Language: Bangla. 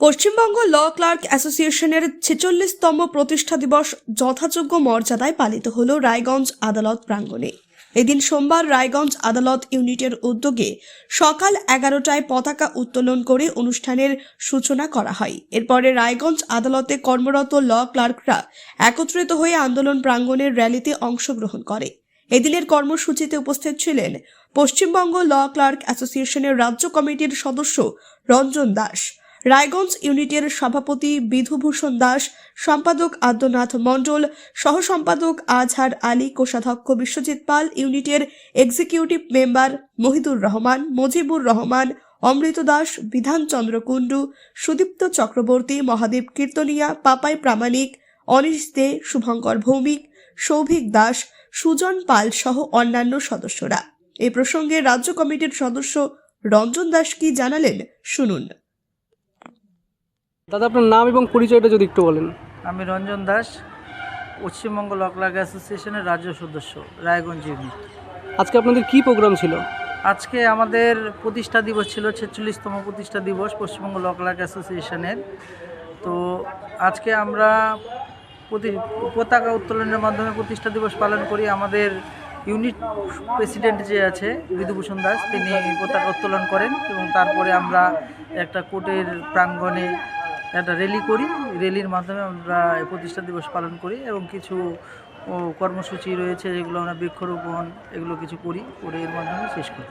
পশ্চিমবঙ্গ ল ক্লার্ক অ্যাসোসিয়েশনের ছেচল্লিশতম প্রতিষ্ঠা দিবস যথাযোগ্য মর্যাদায় পালিত হল রায়গঞ্জ আদালত প্রাঙ্গণে। এদিন সোমবার রায়গঞ্জ আদালত ইউনিটের উদ্যোগে সকাল এগারোটায় পতাকা উত্তোলন করে অনুষ্ঠানের সূচনা করা হয়। এরপরে রায়গঞ্জ আদালতে কর্মরত ল ক্লার্করা একত্রিত হয়ে আন্দোলন প্রাঙ্গণের র্যালিতে অংশগ্রহণ করে। এদিনের কর্মসূচিতে উপস্থিত ছিলেন পশ্চিমবঙ্গ ল ক্লার্ক অ্যাসোসিয়েশনের রাজ্য কমিটির সদস্য রঞ্জন দাস রায়গঞ্জ ইউনিটের সভাপতি বিধুভূষণ দাস, সম্পাদক আদ্যনাথ মণ্ডল সহ সম্পাদক আজহার আলী কোষাধ্যক্ষ বিশ্বজিৎ পাল, ইউনিটের এক্সিকিউটিভ মেম্বার মহিদুর রহমান, মজিবুর রহমান, অমৃত দাস বিধানচন্দ্র কুণ্ডু, সুদীপ্ত চক্রবর্তী, মহাদেব কীর্তনিয়া, পাপাই প্রামাণিক, অনিশ দে, শুভঙ্কর ভৌমিক, সৌভিক দাস, সুজন পাল সহ অন্যান্য সদস্যরা। এ প্রসঙ্গে রাজ্য কমিটির সদস্য রঞ্জন দাস কি জানালেন শুনুন। দাদা আপনার নাম এবং পরিচয়টা যদি একটু বলেন। আমি রঞ্জন দাস পশ্চিমবঙ্গ লকলাগ অ্যাসোসিয়েশনের রাজ্য সদস্য রায়গঞ্জ ইউনিট। আজকে আপনাদের কি প্রোগ্রাম ছিল? আজকে আমাদের প্রতিষ্ঠা দিবস ছিল ছেচল্লিশতম প্রতিষ্ঠা দিবস পশ্চিমবঙ্গ লকলাগ অ্যাসোসিয়েশনের। তো আজকে আমরা প্রতি পতাকা উত্তোলনের মাধ্যমে প্রতিষ্ঠা দিবস পালন করি। আমাদের ইউনিট প্রেসিডেন্ট যে আছে বিধুভূষণ দাস তিনি পতাকা উত্তোলন করেন এবং তারপরে আমরা একটা কোর্টের প্রাঙ্গণে একটা র্যালি করি। র্যালির মাধ্যমে আমরা প্রতিষ্ঠা দিবস পালন করি এবং কিছু কর্মসূচি রয়েছে যেগুলো আমরা বৃক্ষরোপণ, এগুলো কিছু করি, করে এর মাধ্যমে শেষ করি।